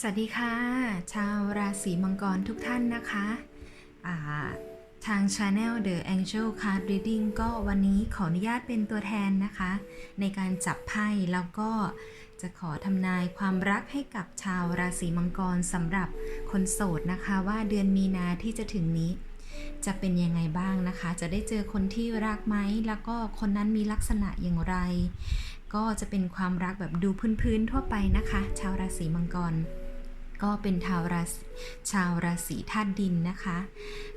สวัสดีค่ะ ชาวราศีมังกรทุกท่านนะคะาทาง Channel The Angel Card Reading ก็วันนี้ขออนุญาตเป็นตัวแทนนะคะ ในการจับไพ่แล้วก็จะขอทำนายความรักให้กับชาวราศีมังกรสำหรับคนโสดนะคะว่าเดือนมีนาที่จะถึงนี้ จะเป็นยังไงบ้างนะคะ จะได้เจอคนที่รักไหมแล้วก็คนนั้นมีลักษณะอย่างไร ก็จะเป็นความรักแบบดูพื้นๆทั่วไปนะคะ ชาวราศีมังกร ก็เป็นชาวราศีชาวราศีธาตุดินนะคะ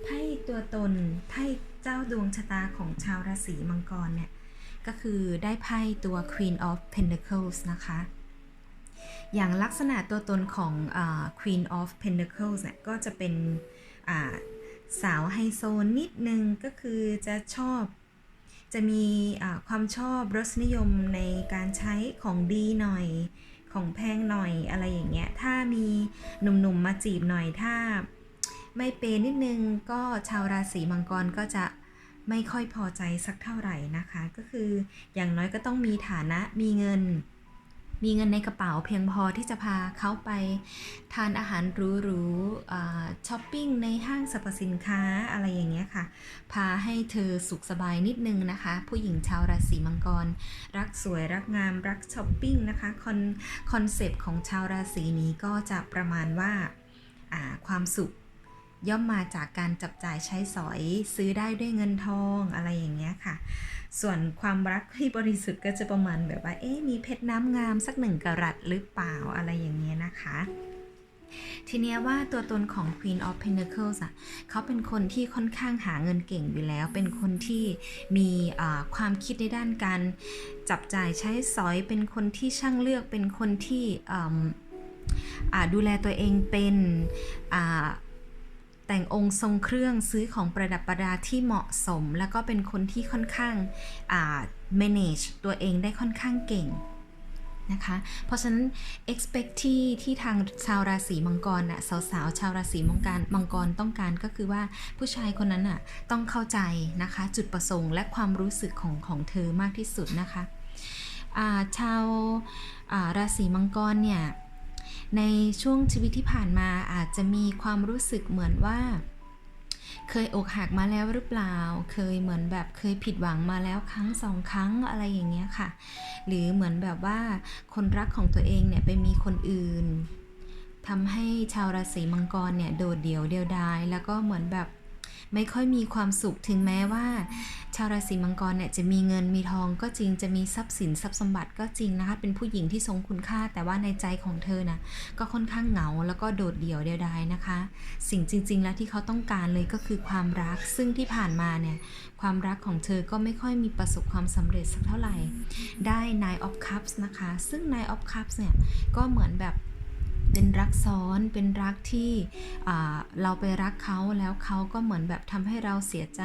ไพ่ตัวตนไพ่เจ้าดวงชะตาของชาวราศีมังกรเนี่ยก็คือได้ไพ่ตัว Queen of Pentacles นะคะ อย่างลักษณะตัวตนของอ Queen of Pentacles เนี่ยก็จะเป็นสาวไฮโซนิดนึงก็คือจะชอบจะมีความชอบรสนิยมในการใช้ของดีหน่อย ของแพงหน่อยอะไรอย่างเงี้ย ถ้ามีหนุ่มๆมาจีบหน่อยถ้า ไม่เปนิดนึงก็ชาวราศีมังกรก็จะไม่ค่อยพอใจสักเท่าไหร่นะคะ ก็คืออย่างน้อยก็ต้องมีฐานะมีเงิน มีเงินในกระเป๋าเพียงพอที่จะพาเขาไปทานอาหารหรูๆช้อปปิ้งในห้างสรรพสินค้าอะไรอย่างเงี้ยค่ะ พาให้เธอสุขสบายนิดนึงนะคะ ผู้หญิงชาวราศีมังกร รักสวยรักงามรักช้อปปิ้งนะคะคอนคอนเซปต์ของชาวราศีนี้ก็จะประมาณว่าอ่าความสุขย่อมมาจากการจับจ่ายใช้สอยซื้อได้ด้วยเงินทองอะไรอย่างเงี้ยค่ะ ส่วนความรักที่บริสุทธิ์ก็จะประมาณแบบว่า เอ๊ะมีเพชรน้ำงามสักหนึ่งกะรัตหรือเปล่าอะไรอย่างเงี้ยนะคะทีเนี้ยว่าตัวตนของ Queen of Pentacles อะเขาเป็นคนที่ค่อนข้างหาเงินเก่งอยู่แล้ว เป็นคนที่มีความคิดในด้านการจับจ่ายใช้สอย เป็นคนที่ช่างเลือก เป็นคนที่ดูแลตัวเองเป็น แต่งองค์ทรงเครื่องซื้อของประดับประดาที่เหมาะสม แล้วก็เป็นคนที่ค่อนข้าง manage ตัวเองได้ค่อนข้างเก่งนะคะ เพราะฉะนั้น expect ที่ที่ทางชาวราศีมังกรน่ะสาวๆ ชาวราศีมังกรมังกรต้องการก็คือว่าผู้ชายคนนั้นน่ะต้องเข้าใจนะคะ จุดประสงค์และความรู้สึกของของเธอมากที่สุดนะคะาชาวาราศีมังกรเนี่ย ในช่วงชีวิตที่ผ่านมาอาจจะมีความรู้สึกเหมือนว่า เคยอกหักมาแล้วหรือเปล่า เคยเหมือนแบบเคยผิดหวังมาแล้วครั้งสองครั้งอะไรอย่างเงี้ยค่ะ หรือเหมือนแบบว่าคนรักของตัวเองเนี่ยไปมีคนอื่นทำให้ชาวราศีมังกรเนี่ยโดดเดี่ยวเดียวดาย แล้วก็เหมือนแบบไม่ค่อยมีความสุขถึงแม้ว่า ชาวราศีมังกรเนี่ยจะมีเงินมีทองก็จริงจะมีทรัพย์สินทรัพย์สมบัติก็จริงนะคะ เป็นผู้หญิงที่ทรงคุณค่า แต่ว่าในใจของเธอนะก็ค่อนข้างเหงาแล้วก็โดดเดี่ยวเดียวดายนะคะ สิ่งจริง ๆ แล้วที่เขาต้องการเลยก็คือความรักซึ่งที่ผ่านมาเนี่ยความรักของเธอก็ไม่ค่อยมีประสบความสำเร็จสักเท่าไหร่ ได้ Nine of Cups นะคะ ซึ่ง Nine of Cups เนี่ยก็เหมือนแบบ เป็นรักซ้อนเป็นรักที่เราไปรักเขาแล้วเขาก็เหมือนแบบทำให้เราเสียใจ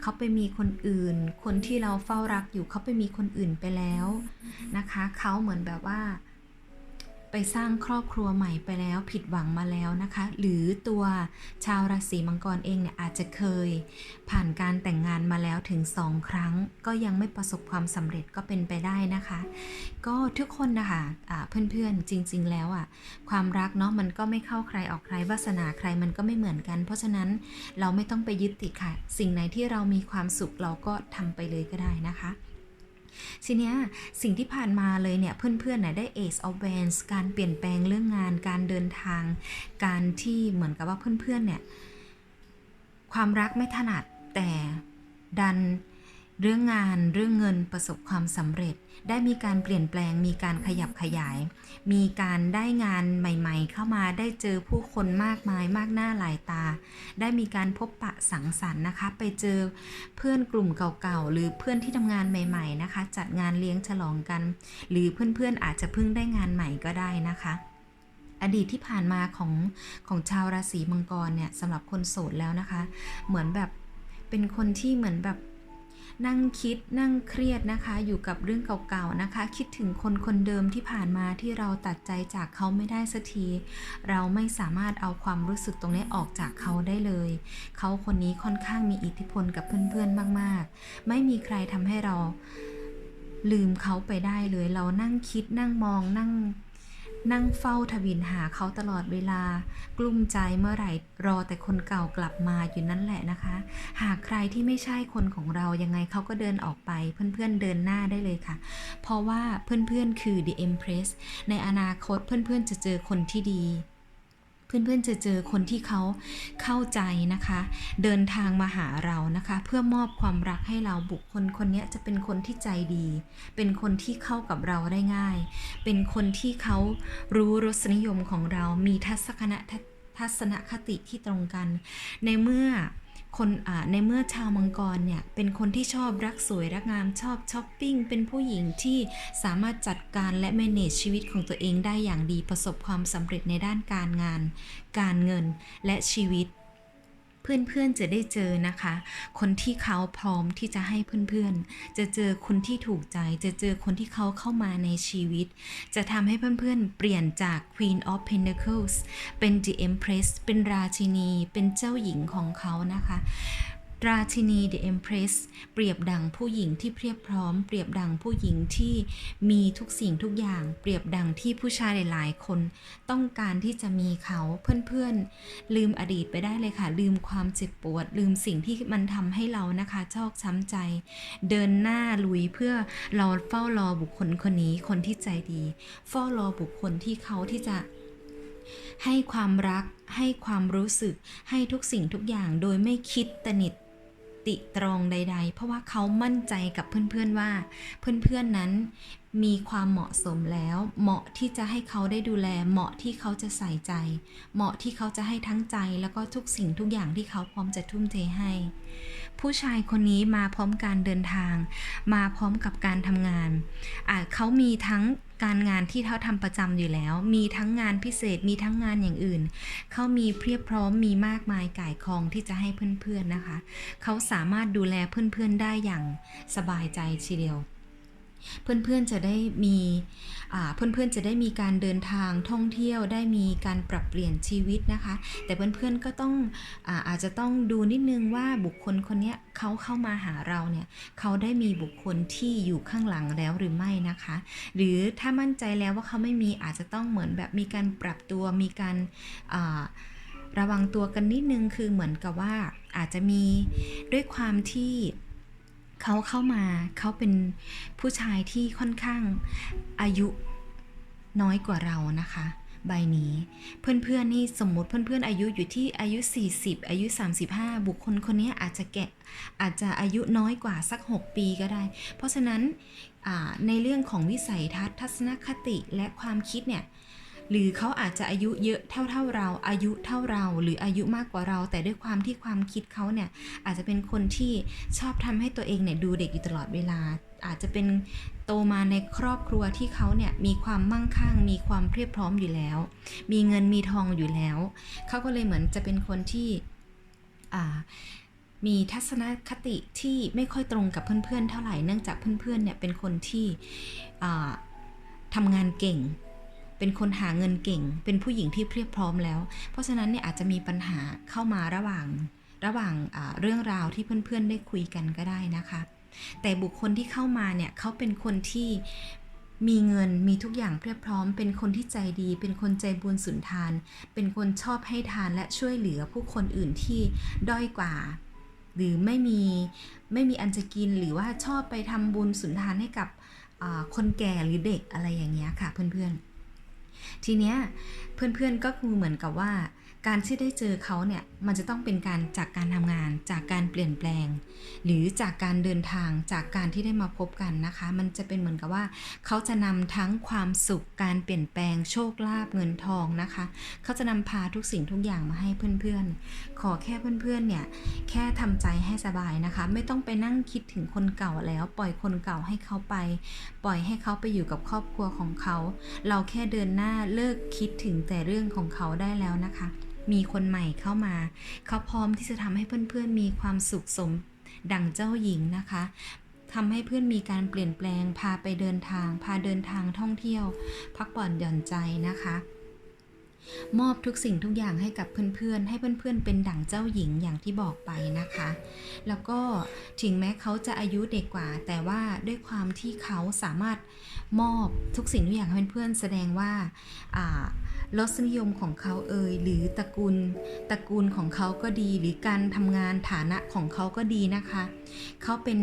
เขาไปมีคนอื่น คนที่เราเฝ้ารักอยู่เขาไปมีคนอื่นไปแล้วนะคะ เขาเหมือนแบบว่า ไปสร้างครอบครัวใหม่ไปแล้วผิดหวังมาแล้วนะคะ หรือตัวชาวราศีมังกรเองเนี่ยอาจจะเคย ผ่านการแต่งงานมาแล้วถึงสองครั้ง ก็ยังไม่ประสบความสำเร็จก็เป็นไปได้นะคะ ก็ทุกคนนะคะะเพื่อนๆจริง ๆ แล้วอะความรักเนาะมันก็ไม่เข้าใครออกใครวาสนาใครมันก็ไม่เหมือนกัน เพราะฉะนั้นเราไม่ต้องไปยึดติดค่ะ สิ่งไหนที่เรามีความสุขเราก็ทำไปเลยก็ได้นะคะ ทีเนี้ยสิ่งที่ผ่านมาเลยเนี่ยเพื่อนๆเนี่ยได้ Ace of Wands การเปลี่ยนแปลงเรื่องงานการเดินทาง การที่เหมือนกับว่าเพื่อนๆเนี่ยความรักไม่ถนัดแต่ดัน เรื่องงานเรื่องเงินประสบความสำเร็จ ได้มีการเปลี่ยนแปลงมีการขยับขยาย มีการได้งานใหม่ๆ เข้ามาได้เจอผู้คนมากมายมากหน้าหลายตา ได้มีการพบปะสังสรรค์นะคะ ไปเจอเพื่อนกลุ่มเก่าๆ หรือเพื่อนที่ทำงานใหม่ๆนะคะ จัดงานเลี้ยงฉลองกัน หรือเพื่อนๆอาจจะเพิ่งได้งานใหม่ก็ได้นะคะอดีตที่ผ่านมาของของชาวราศีมังกรเนี่ยสำหรับคนโสดแล้วนะคะ เหมือนแบบเป็นคนที่เหมือนแบบ นั่งคิดนั่งเครียดนะคะ อยู่กับเรื่องเก่าๆนะคะ คิดถึงคนคนเดิมที่ผ่านมาที่เราตัดใจจากเขาไม่ได้สักที เราไม่สามารถเอาความรู้สึกตรงนี้ออกจากเขาได้เลย เขาคนนี้ค่อนข้างมีอิทธิพลกับเพื่อนๆมากๆ ไม่มีใครทำให้เราลืมเขาไปได้เลย เรานั่งคิดนั่งมองนั่ง นั่งเฝ้าทวินหาเขาตลอดเวลา กลุ้มใจเมื่อไหร่รอแต่คนเก่ากลับมาอยู่นั่นแหละนะคะ หากใครที่ไม่ใช่คนของเรายังไงเขาก็เดินออกไป เพื่อนๆเดินหน้าได้เลยค่ะ เพราะว่าเพื่อนๆคือ The Empress ในอนาคตเพื่อนๆจะเจอคนที่ดี เพื่อนๆจะเจอคนที่เขาเข้าใจนะคะ เดินทางมาหาเรานะคะ เพื่อมอบความรักให้เราบุคคลคนนี้จะเป็นคนที่ใจดี เป็นคนที่เข้ากับเราได้ง่าย เป็นคนที่เขารู้รสนิยมของเรา มีทัศนคติทัศนคติที่ตรงกัน ในเมื่อ คนในเมื่อชาวมังกรเนี่ยเป็นคนที่ชอบรักสวยรักงามชอบช้อปปิ้งเป็นผู้หญิงที่สามารถจัดการและ manage ชีวิตของตัวเองได้อย่างดีประสบความสำเร็จในด้านการงาน การเงินและชีวิต เพื่อนๆจะได้เจอนะคะ คนที่เขาพร้อมที่จะให้เพื่อนๆ จะเจอคนที่ถูกใจ จะเจอคนที่เขาเข้ามาในชีวิต จะทำให้เพื่อนๆ เปลี่ยนจาก Queen of Pentacles เป็น The Empress เป็นราชินี เป็นเจ้าหญิงของเขานะคะ ราชินี The Empress เปรียบดังผู้หญิงที่เพียบพร้อม เปรียบดังผู้หญิงที่มีทุกสิ่งทุกอย่าง เปรียบดังที่ผู้ชายหลาย ๆ คน ต้องการที่จะมีเขาเพื่อนๆ ลืมอดีตไปได้เลยค่ะ ลืมความเจ็บปวด ลืมสิ่งที่มันทำให้เรานะคะชอกช้ำใจ เดินหน้าลุยเพื่อเราเฝ้ารอบุคคลคนนี้คนที่ใจดี เฝ้ารอบุคคลที่เขาที่จะให้ความรัก ให้ความรู้สึก ให้ทุกสิ่งทุกอย่างโดยไม่คิดตนิด ติตรองใด ๆ เพราะว่าเขามั่นใจกับเพื่อนๆว่า เพื่อนๆนั้น มีความเหมาะสมแล้ว เหมาะที่จะให้เขาได้ดูแล เหมาะที่เขาจะใส่ใจ เหมาะที่เขาจะให้ทั้งใจแล้วก็ทุกสิ่งทุกอย่างที่เขาพร้อมจะทุ่มเทให้ ผู้ชายคนนี้มาพร้อมการเดินทาง มาพร้อมกับการทำงานอ่าเขามีทั้งการงานที่เขาทำประจำอยู่แล้ว มีทั้งงานพิเศษ มีทั้งงานอย่างอื่น เขามีเพียบพร้อม มีมากมายก่ายกองที่จะให้เพื่อนๆนะคะ เขาสามารถดูแลเพื่อนๆได้อย่างสบายใจทีเดียว เพื่อนๆจะได้มีเพื่อนๆจะได้มีการเดินทางท่องเที่ยวได้มีการปรับเปลี่ยนชีวิตนะคะ แต่เพื่อนๆก็ต้องอาอาจจะต้องดูนิดนึงว่าบุคคลคนนี้เขาเข้ามาหาเราเนี่ยเขาได้มีบุคคลที่อยู่ข้างหลังแล้วหรือไม่นะคะ หรือถ้ามั่นใจแล้วว่าเขาไม่มีอาจจะต้องเหมือนแบบมีการปรับตัวมีการระวังตัวกันนิดนึงคือเหมือนกับว่าอาจจะมีด้วยความที่ เขาเข้ามาเขาเป็นผู้ชายที่ค่อนข้างอายุน้อยกว่าเรานะคะ ใบนี้เพื่อนๆนี่สมมติเพื่อนๆอายุอยู่ที่อายุ 40 อายุ 35 บุคคลคนนี้อาจจะแกะอาจจะอายุน้อยกว่าสัก 6 ปีก็ได้ เพราะฉะนั้นในเรื่องของวิสัยทัศน์ทัศนคติและความคิดเนี่ย หรือเขาอาจจะอายุเยอะเท่าเท่าเรา อายุเท่าเรา หรืออายุมากกว่าเรา แต่ด้วยความที่ความคิดเขาเนี่ยอาจจะเป็นคนที่ชอบทำให้ตัวเองเนี่ยดูเด็กอยู่ตลอดเวลา อาจจะเป็นโตมาในครอบครัวที่เขาเนี่ยมีความมั่งคั่ง มีความเพียบพร้อมอยู่แล้ว มีเงินมีทองอยู่แล้ว เขาก็เลยเหมือนจะเป็นคนที่มีทัศนคติที่ไม่ค่อยตรงกับเพื่อนๆเท่าไหร่เนื่องจากเพื่อนๆเนี่ยเป็นคนที่ทำงานเก่ง เป็นคนหาเงินเก่ง เป็นผู้หญิงที่เพียบพร้อมแล้ว เพราะฉะนั้นเนี่ยอาจจะมีปัญหาเข้ามาระหว่างระหว่างเรื่องราวที่เพื่อนๆได้คุยกันก็ได้นะคะ แต่บุคคลที่เข้ามาเนี่ยเขาเป็นคนที่มีเงินมีทุกอย่างเพียบพร้อม เป็นคนที่ใจดี เป็นคนใจบุญสุนทาน เป็นคนชอบให้ทานและช่วยเหลือผู้คนอื่นที่ด้อยกว่า หรือไม่มีไม่มีอันจะกินหรือว่าชอบไปทำบุญสุนทานให้กับคนแก่หรือเด็กอะไรอย่างเงี้ยค่ะเพื่อนๆ ทีเนี้ยเพื่อนๆก็คือเหมือนกับว่า การที่ได้เจอเขาเนี่ยมันจะต้องเป็นการจากการทำงาน จากการเปลี่ยนแปลง หรือจากการเดินทางจากการที่ได้มาพบกันนะคะ มันจะเป็นเหมือนกับว่า เขาจะนำทั้งความสุขการเปลี่ยนแปลงโชคลาภเงินทองนะคะ เขาจะนำพาทุกสิ่งทุกอย่างมาให้เพื่อนๆ ขอแค่เพื่อนๆเนี่ยแค่ทำใจให้สบายนะคะ ไม่ต้องไปนั่งคิดถึงคนเก่าแล้ว ปล่อยคนเก่าให้เขาไป ปล่อยให้เขาไปอยู่กับครอบครัวของเขา เราแค่เดินหน้าเลิกคิดถึงแต่เรื่องของเขาได้แล้วนะคะ มีคนใหม่เข้ามา เขาพร้อมที่จะทำให้เพื่อนๆมีความสุขสมดั่งเจ้าหญิงนะคะทำให้เพื่อนมีการเปลี่ยนแปลง พาไปเดินทาง พาเดินทางท่องเที่ยว พักผ่อนหย่อนใจนะคะ มอบทุกสิ่งทุกอย่างให้กับเพื่อนๆ ให้เพื่อนๆ เป็นดั่งเจ้าหญิงอย่างที่บอกไปนะคะ แล้วก็ถึงแม้เขาจะอายุเด็กกว่า แต่ว่าด้วยความที่เขาสามารถมอบทุกสิ่งทุกอย่างให้เพื่อนๆ แสดงว่าอ่า รสนิยมของเขาเอ่ยหรือตระกูลตระกูลของเขาก็ดี หรือการทำงานฐานะของเขาก็ดีนะคะ เขาเป็น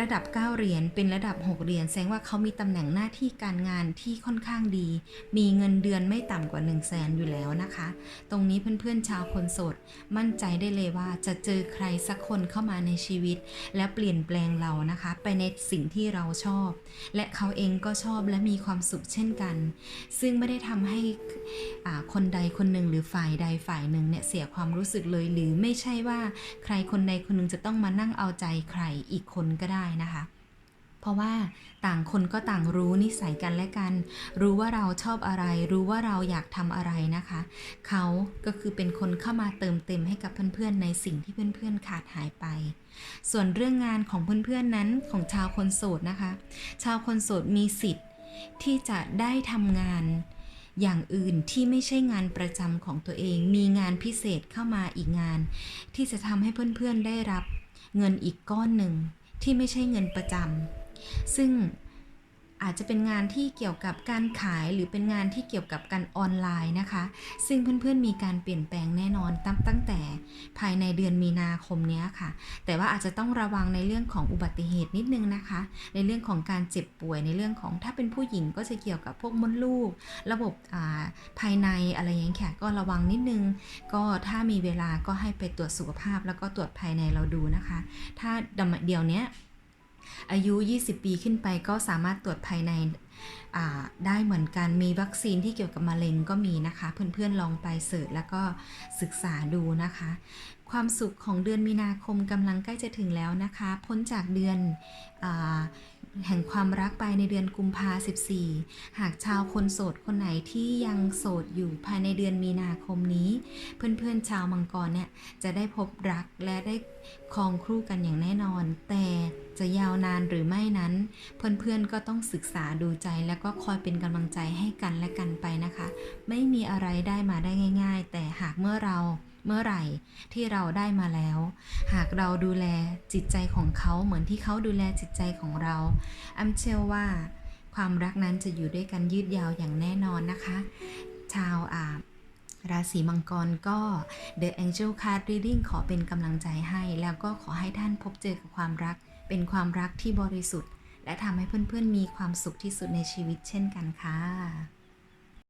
ระดับ 9 เหรียญเป็นระดับ 6 เหรียญแสดงว่าเขามีตำแหน่งหน้าที่การงานที่ค่อนข้างดี มีเงินเดือนไม่ต่ำกว่า 1 0 0 0 0แสนอยู่แล้วนะคะ ตรงนี้เพื่อนๆชาวคนโสด มั่นใจได้เลยว่าจะเจอใครสักคนเข้ามาในชีวิต และเปลี่ยนแปลงเรานะคะ ไปในสิ่งที่เราชอบ และเขาเองก็ชอบและมีความสุขเช่นกัน ซึ่งไม่ได้ทำให้คนใดคนหนึ่งหรือฝ่ายใดฝ่ายหนึ่งเนี่ยเสียความรู้สึกเลยหรือไม่ใช่ว่าใครคนใดคนหนึ่งจะต้องมานั่งเอาใจใครอีกคนก็ได้นะคะเพราะว่าต่างคนก็ต่างรู้นิสัยกันและกัน รู้ว่าเราชอบอะไร รู้ว่าเราอยากทำอะไรนะคะ เขาก็คือเป็นคนเข้ามาเติมเต็มให้กับเพื่อนๆ ในสิ่งที่เพื่อนๆขาดหายไป ส่วนเรื่องงานของเพื่อนๆนั้นของชาวคนโสดนะคะ ชาวคนโสดมีสิทธิ์ที่จะได้ทำงาน อย่างอื่นที่ไม่ใช่งานประจำของตัวเอง มีงานพิเศษเข้ามาอีกงาน ที่จะทำให้เพื่อนๆได้รับ เงินอีกก้อนหนึ่งที่ไม่ใช่เงินประจำซึ่ง อาจจะเป็นงานที่เกี่ยวกับการขายหรือเป็นงานที่เกี่ยวกับการออนไลน์นะคะ ซึ่งเพื่อนๆมีการเปลี่ยนแปลงแน่นอนตั้งตั้งแต่ภายในเดือนมีนาคมนี้ค่ะ แต่ว่าอาจจะต้องระวังในเรื่องของอุบัติเหตุนิดนึงนะคะ ในเรื่องของการเจ็บป่วยในเรื่องของถ้าเป็นผู้หญิงก็จะเกี่ยวกับพวกมดลูก ระบบอ่าภายในอะไรอย่างเงี้ค่ะก็ระวังนิดนึง ก็ถ้ามีเวลาก็ให้ไปตรวจสุขภาพ แล้วก็ตรวจภายในเราดูนะคะ ถ้าเดี๋ยวเนี้ย อายุ 20 ปีขึ้นไปก็สามารถตรวจภายในได้เหมือนกัน มีวัคซีนที่เกี่ยวกับมะเร็งก็มีนะคะ เพื่อนๆลองไปเสิร์ชแล้วก็ศึกษาดูนะคะ ความสุขของเดือนมีนาคมกำลังใกล้จะถึงแล้วนะคะ พ้นจากเดือนอ แห่งความรักไปในเดือนกุมภา14 หากชาวคนโสดคนไหนที่ยังโสดอยู่ภายในเดือนมีนาคมนี้ เพื่อนๆชาวมังกรเนี่ยจะได้พบรักและได้ครองคู่กันอย่างแน่นอน แต่จะยาวนานหรือไม่นั้น เพื่อนๆก็ต้องศึกษาดูใจแล้วก็คอยเป็นกำลังใจให้กันและกันไปนะคะ ไม่มีอะไรได้มาได้ง่าย ๆ แต่หากเมื่อเรา เมื่อไหร่ที่เราได้มาแล้ว หากเราดูแลจิตใจของเขาเหมือนที่เขาดูแลจิตใจของเราอ้ำเชื่อว่า ความรักนั้นจะอยู่ด้วยกันยืดยาวอย่างแน่นอนนะคะ ชาวอาราศีมังกรก็ The Angel Card Reading ขอเป็นกำลังใจให้ แล้วก็ขอให้ท่านพบเจอกับความรัก เป็นความรักที่บริสุทธิ์ และทำให้เพื่อนๆมีความสุขที่สุดในชีวิตเช่นกันค่ะ